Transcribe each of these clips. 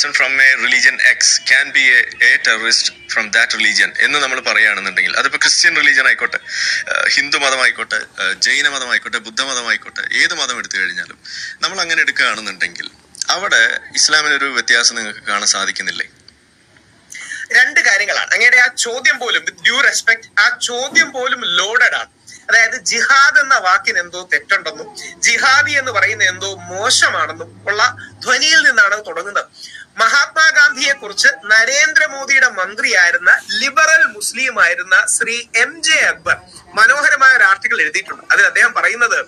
Person from a religion X can be a terrorist from that religion എന്ന് നമ്മൾ പറയുകയാണെന്നുണ്ടെങ്കിൽ അതിപ്പോൾ ക്രിസ്ത്യൻ റിലീജിയൻ ആയിക്കോട്ടെ ഹിന്ദു മതമായിക്കോട്ടെ ജൈന മതമായിക്കോട്ടെ ബുദ്ധമതമായിക്കോട്ടെ ഏത് മതം എടുത്തു കഴിഞ്ഞാലും നമ്മൾ അങ്ങനെ എടുക്കുകയാണെന്നുണ്ടെങ്കിൽ അവിടെ ഇസ്ലാമിനൊരു വ്യത്യാസം നിങ്ങൾക്ക് കാണാൻ സാധിക്കുന്നില്ലേ? രണ്ട് കാര്യങ്ങളാണ്. അങ്ങയുടെ ആ ചോദ്യം പോലും വിത്ത് ഡ്യൂ റെസ്പെക്ട് ആ ചോദ്യം പോലും ലോഡഡ് ആണ്. അതായത് ജിഹാദ് എന്ന വാക്കിന് എന്തോ തെറ്റുണ്ടെന്നും ജിഹാദി എന്ന് പറയുന്ന എന്തോ മോശമാണെന്നും ഉള്ള ധ്വനിയിൽ നിന്നാണ് തുടങ്ങുന്നത്. മഹാത്മാഗാന്ധിയെ കുറിച്ച് നരേന്ദ്രമോദിയുടെ മന്ത്രിയായിരുന്ന ലിബറൽ മുസ്ലിം ആയിരുന്ന ശ്രീ എം ജെ അക്ബർ മനോഹരമായ ഒരു ആർട്ടിക്കിൾ എഴുതിയിട്ടുണ്ട്. അതിൽ അദ്ദേഹം പറയുന്നത്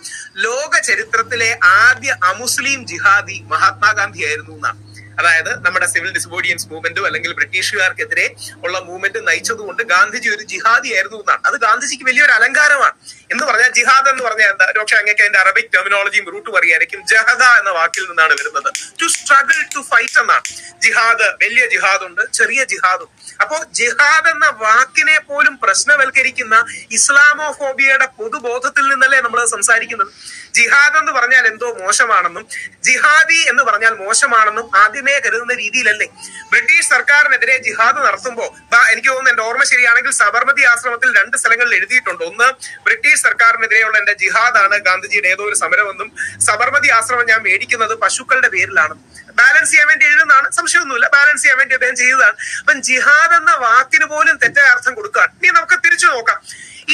ലോക ചരിത്രത്തിലെ ആദ്യ അമുസ്ലിം ജിഹാദി മഹാത്മാഗാന്ധി ആയിരുന്നു എന്നാണ്. അതായത് നമ്മുടെ സിവിൽ ഡിസബോഡിയൻസ് മൂവ്മെന്റും അല്ലെങ്കിൽ ബ്രിട്ടീഷുകാർക്കെതിരെ ഉള്ള മൂവ്മെന്റ് നയിച്ചതുകൊണ്ട് ഗാന്ധിജി ഒരു ജിഹാദി ആയിരുന്നു എന്നാണ്. അത് ഗാന്ധിജിക്ക് വലിയൊരു അലങ്കാരമാണ്. എന്ന് പറഞ്ഞാൽ ജിഹാദ് എന്ന് പറഞ്ഞാൽ എന്താ? പക്ഷെ അങ്ങേക്ക് അതിന്റെ അറബിക് ടെർമിനോളജിയും റൂട്ടും അറിയായിരിക്കും. ജഹദ എന്ന വാക്കിൽ നിന്നാണ് വരുന്നത്. ടു സ്ട്രഗിൾ ടു ഫൈറ്റ് എന്നാണ്. ജിഹാദ് വലിയ ജിഹാദ് ഉണ്ട് ചെറിയ ജിഹാദും. അപ്പോ ജിഹാദ് എന്ന വാക്കിനെ പോലും പ്രശ്നവൽക്കരിക്കുന്ന ഇസ്ലാമോഫോബിയയുടെ പൊതുബോധത്തിൽ നിന്നല്ലേ നമ്മൾ സംസാരിക്കുന്നത്? ജിഹാദ് എന്ന് പറഞ്ഞാൽ എന്തോ മോശമാണെന്നും ജിഹാദി എന്ന് പറഞ്ഞാൽ മോശമാണെന്നും ആദ്യമേ കരുതുന്ന രീതിയിലല്ലേ? ബ്രിട്ടീഷ് സർക്കാരിനെതിരെ ജിഹാദ് നടത്തുമ്പോൾ എനിക്ക് തോന്നുന്നു എന്റെ ഓർമ്മ ശരിയാണെങ്കിൽ സബർമതി ആശ്രമത്തിൽ രണ്ട് സ്ഥലങ്ങളിൽ എഴുതിയിട്ടുണ്ട്. ഒന്ന് ബ്രിട്ടീഷ് സർക്കാരിനെതിരെയുള്ള എന്റെ ജിഹാദാണ് ഗാന്ധിജിയുടെ ഏതോ ഒരു സമരമെന്നും സബർമതി ആശ്രമം ഞാൻ മേടിക്കുന്നത് പശുക്കളുടെ പേരിലാണ്. ബാലൻസ് ചെയ്യാൻ വേണ്ടി എഴുതുന്നതാണ് സംശയമൊന്നുമില്ല. ബാലൻസ് ചെയ്യാൻ വേണ്ടി അദ്ദേഹം ചെയ്തതാണ്. അപ്പം ജിഹാദ് എന്ന വാക്കിന് പോലും തെറ്റായ അർത്ഥം കൊടുക്കുകയാണ് ഇനി നമുക്ക് തിരിച്ചു നോക്കാം.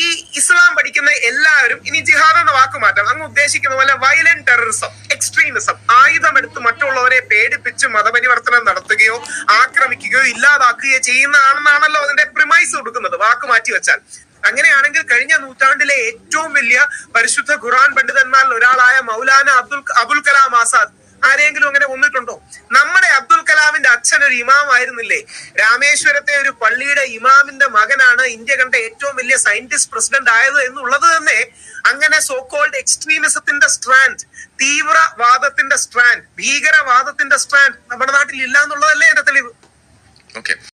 ഈ ഇസ്ലാം പഠിക്കുന്ന എല്ലാവരും ഇനി ജിഹാദ് എന്ന വാക്ക് മാറ്റാം അങ്ങ് ഉദ്ദേശിക്കുന്ന പോലെ വയലന്റ് ടെററിസം എക്സ്ട്രീമിസം ആയുധമെടുത്ത് മറ്റുള്ളവരെ പേടിപ്പിച്ച് മതപരിവർത്തനം നടത്തുകയോ ആക്രമിക്കുകയോ ഇല്ലാതാക്കുകയോ ചെയ്യുന്നതാണെന്നാണല്ലോ അതിന്റെ പ്രിമൈസ് കൊടുക്കുന്നത്. വാക്ക് മാറ്റി വെച്ചാൽ അങ്ങനെയാണെങ്കിൽ കഴിഞ്ഞ നൂറ്റാണ്ടിലെ ഏറ്റവും വലിയ പരിശുദ്ധ ഖുറാൻ പണ്ഡിതന്മാരിൽ ഒരാളായ മൗലാന അബ്ദുൽ അബുൽ കലാം ആസാദ്. ആരെങ്കിലും അങ്ങനെ വന്നിട്ടുണ്ടോ? നമ്മുടെ അബ്ദുൽ കലാമിന്റെ അച്ഛൻ ഒരു ഇമാം ആയിരുന്നില്ലേ? രാമേശ്വരത്തെ ഒരു പള്ളിയുടെ ഇമാമിന്റെ മകനാണ് ഇന്ത്യ കണ്ട ഏറ്റവും വലിയ സയന്റിസ്റ്റ് പ്രസിഡന്റ് ആയത് എന്നുള്ളത് തന്നെ അങ്ങനെ സോക്കോൾഡ് എക്സ്ട്രീമിസത്തിന്റെ സ്ട്രാൻഡ് തീവ്രവാദത്തിന്റെ സ്ട്രാൻഡ് ഭീകരവാദത്തിന്റെ സ്ട്രാൻഡ് നമ്മുടെ നാട്ടിൽ ഇല്ല എന്നുള്ളതല്ലേ എന്റെ തെളിവ്? ഓക്കെ